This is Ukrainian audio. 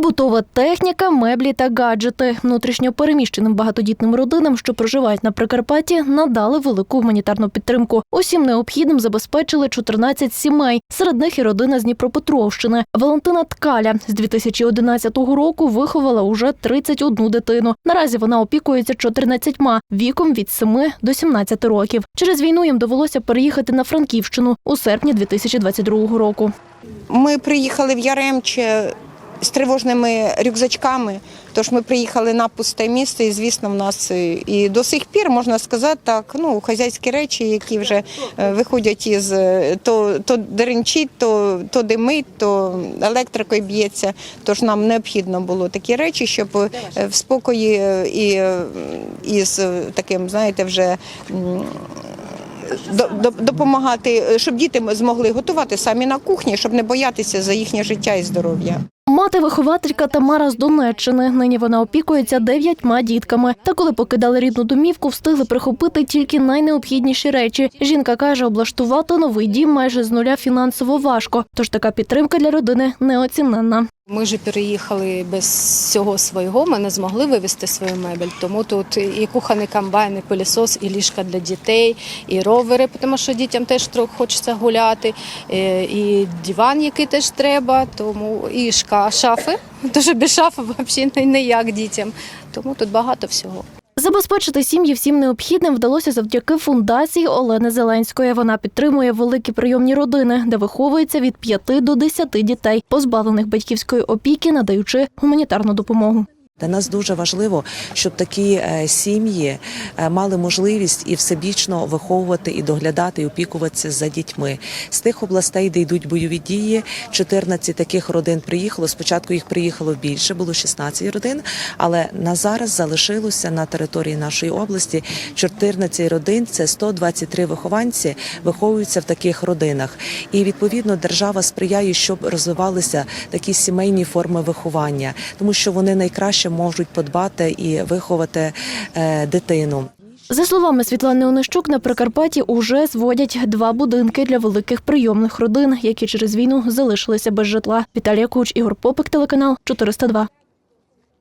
Побутова техніка, меблі та гаджети. Внутрішньо переміщеним багатодітним родинам, що проживають на Прикарпатті, надали велику гуманітарну підтримку. Усім необхідним забезпечили 14 сімей. Серед них і родина з Дніпропетровщини. Валентина Ткаля з 2011 року виховала уже 31 дитину. Наразі вона опікується 14 віком від 7 до 17 років. Через війну їм довелося переїхати на Франківщину у серпні 2022 року. Ми приїхали в Яремче з тривожними рюкзачками. Тож ми приїхали на пусте місце, і звісно, в нас е, і до сих пір можна сказати так. Ну, хазяйські речі, які вже е, виходять із е, то, то деренчить, то, то димить, то електрикою б'ється. Тож нам необхідно було такі речі, щоб в спокої і, і з е, таким, знаєте, вже. допомагати, щоб діти змогли готувати самі на кухні, щоб не боятися за їхнє життя і здоров'я. Мати-вихователька Тамара з Донеччини. Нині вона опікується дев'ятьма дітками. Та коли покидали рідну домівку, встигли прихопити тільки найнеобхідніші речі. Жінка каже, облаштувати новий дім майже з нуля фінансово важко. Тож така підтримка для родини неоціненна. Ми ж переїхали без всього свого, ми не змогли вивезти свою мебель. Тому тут і кухонний комбайн, і пилісос, і ліжка для дітей, і ровери, тому що дітям теж трохи хочеться гуляти, е, і диван, який теж треба, тому і шка, шафи. Дуже без шафи взагалі ніяк дітям. Тому тут багато всього. Забезпечити сім'ї всім необхідним вдалося завдяки фундації Олени Зеленської. Вона підтримує великі прийомні родини, де виховується від 5 до 10 дітей, позбавлених батьківської опіки, надаючи гуманітарну допомогу. Для нас дуже важливо, щоб такі е, сім'ї е, мали можливість і всебічно виховувати і доглядати і опікуватися за дітьми з тих областей, де йдуть бойові дії. 14 таких родин приїхало. Спочатку їх приїхало більше, було 16 родин, але на зараз залишилося на території нашої області 14 родин. Це 123 вихованці виховуються в таких родинах. І відповідно держава сприяє, щоб розвивалися такі сімейні форми виховання, тому що вони найкраще можуть подбати і виховати е, дитину. За словами Світлани Онищук, на Прикарпатті уже зводять два будинки для великих прийомних родин, які через війну залишилися без житла. Віталія Куч, Ігор Попик, телеканал 402.